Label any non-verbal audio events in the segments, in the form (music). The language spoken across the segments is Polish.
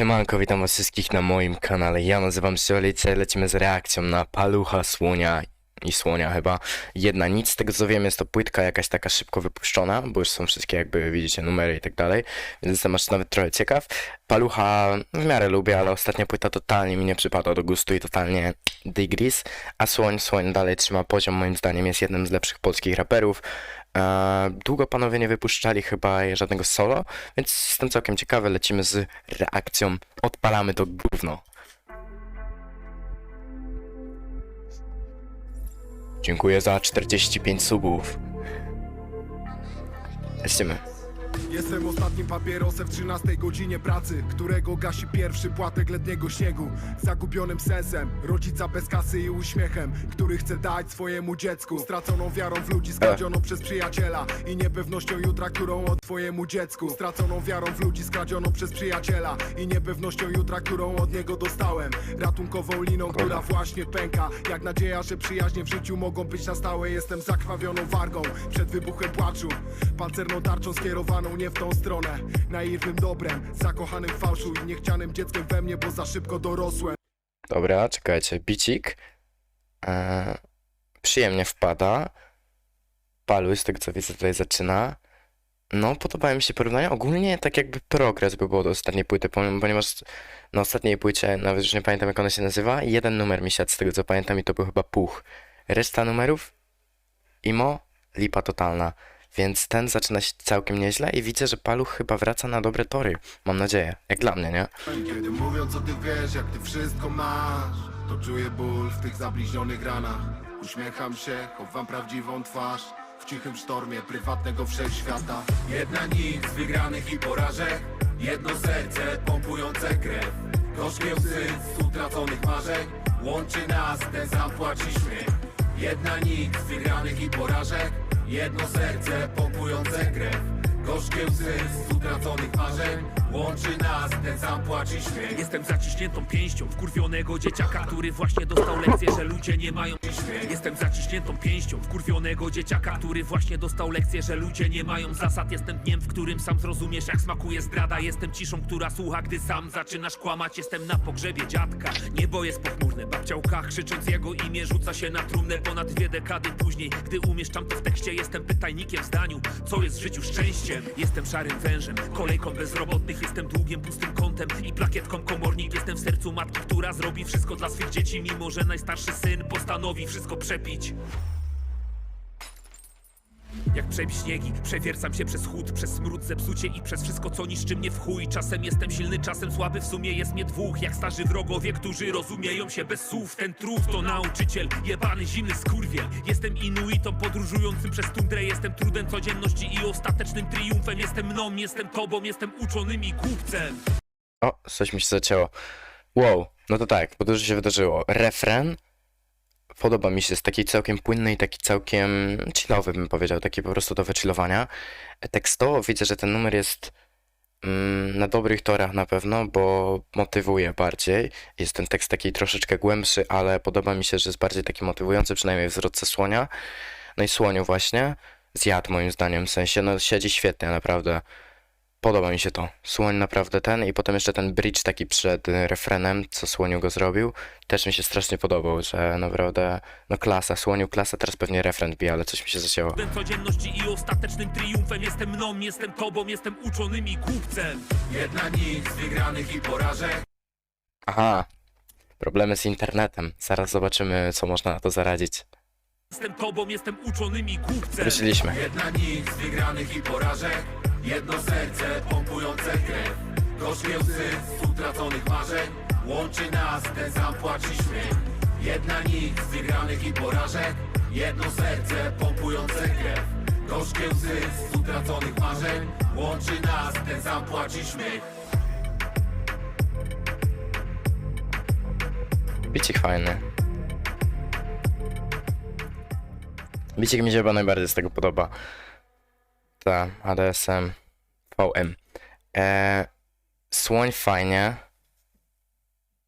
Siemanko, witam was wszystkich na moim kanale. Ja nazywam się Olice, lecimy z reakcją na Palucha, Słonia i Słonia chyba. Jedna nic, z tego co wiem jest to płytka jakaś taka szybko wypuszczona, bo już są wszystkie jakby widzicie numery i tak dalej, więc jestem aż nawet trochę ciekaw. Palucha w miarę lubię, ale ostatnia płyta totalnie mi nie przypada do gustu i totalnie digris, a Słoń, Słoń dalej trzyma poziom, moim zdaniem jest jednym z lepszych polskich raperów. E, długo panowie nie wypuszczali chyba żadnego solo, więc jestem całkiem ciekawy. Lecimy z reakcją. Odpalamy to gówno. Dziękuję za 45 subów. Lecimy. Jestem ostatnim papierosem w 13 godzinie pracy Którego gasi pierwszy płatek letniego śniegu. Zagubionym sensem, rodzica bez kasy i uśmiechem Który chce dać swojemu dziecku. Straconą wiarą w ludzi skradzioną przez przyjaciela I niepewnością jutra, którą od twojemu dziecku. Straconą wiarą w ludzi skradzioną przez przyjaciela I niepewnością jutra, którą od niego dostałem. Ratunkową liną, która właśnie pęka. Jak nadzieja, że przyjaźnie w życiu mogą być na stałe Jestem zakrwawioną wargą. Przed wybuchem płaczu Pancerną tarczą skierowaną nie w tą stronę Naiwnym dobrem, zakochanym fałszu I niechcianym dzieckiem we mnie, bo za szybko dorosłem Dobra, czekajcie. Bicik. E, przyjemnie wpada. Palu, z tego co widzę, tutaj zaczyna. No, podobają mi się porównania. Ogólnie tak jakby progres by było do ostatniej płyty, ponieważ na ostatniej płycie, nawet już nie pamiętam jak ona się nazywa, jeden numer mi siadł z tego co pamiętam i to był chyba puch. Reszta numerów, imo, lipa totalna. Więc ten zaczyna się całkiem nieźle i widzę, że Paluch chyba wraca na dobre tory. Mam nadzieję. Jak dla mnie, nie? Kiedy mówią co ty wiesz, jak ty wszystko masz To czuję ból w tych zabliźnionych ranach Uśmiecham się, chowam prawdziwą twarz W cichym sztormie prywatnego wszechświata Jedna nic wygranych i porażek Jedno serce pompujące krew Gorzkie łzy z utraconych marzeń Łączy nas ten zapłacz i śmiech Jedna nic wygranych i porażek Jedno serce pompujące krew. Gorzkie łzy z utraconych Łączy nas ten zapłacz i śmiech Jestem zaciśniętą pięścią wkurwionego dzieciaka, który właśnie dostał lekcję, że ludzie nie mają śmiech. Jestem zaciśniętą pięścią wkurwionego dzieciaka, który właśnie dostał lekcję, że ludzie nie mają zasad. Jestem dniem, w którym sam zrozumiesz, jak smakuje zdrada. Jestem ciszą, która słucha, gdy sam zaczynasz kłamać. Jestem na pogrzebie dziadka. Niebo jest pochmurne, babcia łka, krzycząc jego imię, rzuca się na trumnę ponad dwie dekady później. Gdy umieszczam to w tekście, jestem pytajnikiem w zdaniu. Co jest w życiu szczęściem? Jestem szarym wężem, kolejką bezrobotnych, jestem długiem, pustym kątem i plakietką komornik. Jestem w sercu matki, która zrobi wszystko dla swych dzieci, mimo że najstarszy syn postanowi wszystko przepić. Jak przebić śniegi, przewiercam się przez chłód, przez smród, zepsucie i przez wszystko, co niszczy mnie w chuj. Czasem jestem silny, czasem słaby, w sumie jest mnie dwóch, jak starzy wrogowie, którzy rozumieją się bez słów. Ten truf to nauczyciel, jebany zimny skurwiel. Jestem inuitą podróżującym przez tundrę, jestem trudem codzienności i ostatecznym triumfem. Jestem mną, jestem tobą, jestem uczonym i głupcem. O, coś mi się zacięło. Wow, no to tak, bo dużo się wydarzyło. Refren podoba mi się, jest taki całkiem płynny i taki całkiem chillowy, bym powiedział, taki po prostu do wychillowania. Tekstowo widzę, że ten numer jest mm, na dobrych torach na pewno, bo motywuje bardziej. Jest ten tekst taki troszeczkę głębszy, ale podoba mi się, że jest bardziej taki motywujący, przynajmniej w zwrotce słonia. No i słoniu właśnie zjadł moim zdaniem, w sensie, no siedzi świetnie, naprawdę. Podoba mi się to. Słoń naprawdę ten i potem jeszcze ten bridge taki przed y, refrenem, co Słoniu go zrobił, też mi się strasznie podobał, że naprawdę, no klasa, Słoniu klasa, teraz pewnie refren bije, ale coś mi się zacięło. Trudem codzienności i ostatecznym triumfem. Jestem mną, jestem tobą, jestem uczonym i głupcem. Jedna nic wygranych i porażek Aha, problemy z internetem. Zaraz zobaczymy, co można na to zaradzić. Jestem tobą, jestem uczonym i głupcem. Wróciliśmy. Jedna nic wygranych i porażek Jedno serce pompujące krew Gorzkie łzy z utraconych marzeń. Łączy nas ten sam płacz i śmiech. Jedna nic wygranych i porażek. Jedno serce pompujące krew Gorzkie łzy z utraconych marzeń. Łączy nas ten sam płacz i śmiech. Bicik fajny. Bicik mi się chyba najbardziej z tego podoba. Ta, ADSM, VM. E, słoń fajnie.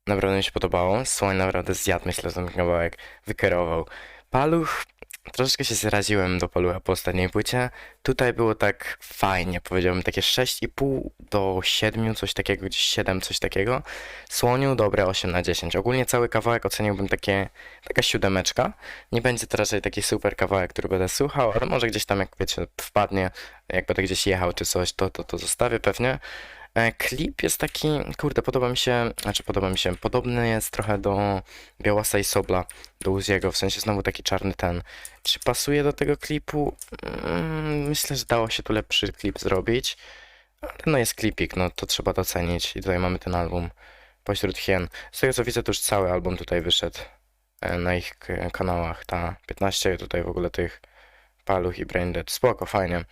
Naprawdę mi się podobało. Słoń naprawdę zjadł, myślę, ten kawałek. Wykierował. Paluch troszeczkę się zraziłem do Palucha po ostatniej płycie. Tutaj było tak fajnie, powiedziałbym takie 6,5 do 7, coś takiego, gdzieś 7, coś takiego. Słoniu dobre 8 na 10. Ogólnie cały kawałek oceniłbym takie, taka siódemeczka. Nie będzie to raczej taki super kawałek, który będę słuchał, ale może gdzieś tam, jak wiecie, wpadnie, jak będę gdzieś jechał czy coś, to, to, to zostawię pewnie. E, Klip jest taki, kurde, podoba mi się, znaczy podoba mi się, podobny jest trochę do Białasa i Sobla, do Uziego, w sensie znowu taki czarny ten. Czy pasuje do tego klipu? Mm, myślę, że dało się tu lepszy klip zrobić, ale no jest klipik, no to trzeba docenić i tutaj mamy ten album Pośród Hien. Z tego co widzę, to już cały album tutaj wyszedł e, na ich kanałach, ta 15 tutaj w ogóle tych paluch i braindead, spoko, fajnie.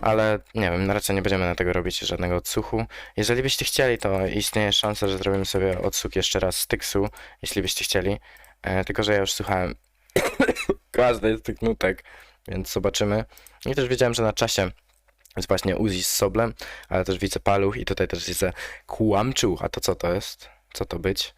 Ale nie wiem, raczej nie będziemy na tego robić żadnego odsłuchu. Jeżeli byście chcieli, to istnieje szansa, że zrobimy sobie odsłuch jeszcze raz z Tyksu, jeśli byście chcieli. E, tylko, że ja już słuchałem (coughs) każdej z tych nutek, więc zobaczymy. I też wiedziałem, że na czasie jest właśnie Uzi z Soblem, ale też widzę Paluch i tutaj też widzę Kłamczuch. A to co to jest? Co to być?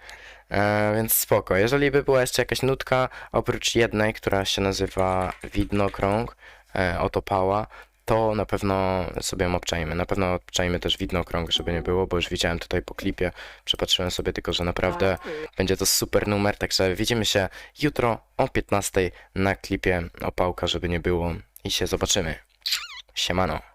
E, więc spoko. Jeżeli by była jeszcze jakaś nutka, oprócz jednej, która się nazywa Widnokrąg, e, oto pała, to na pewno sobie obczajmy. Na pewno obczajmy też widnokrąg, żeby nie było, bo już widziałem tutaj po klipie, przepatrzyłem sobie tylko, że naprawdę będzie to super numer, także widzimy się jutro o 15 na klipie opałka, żeby nie było i się zobaczymy. Siemano.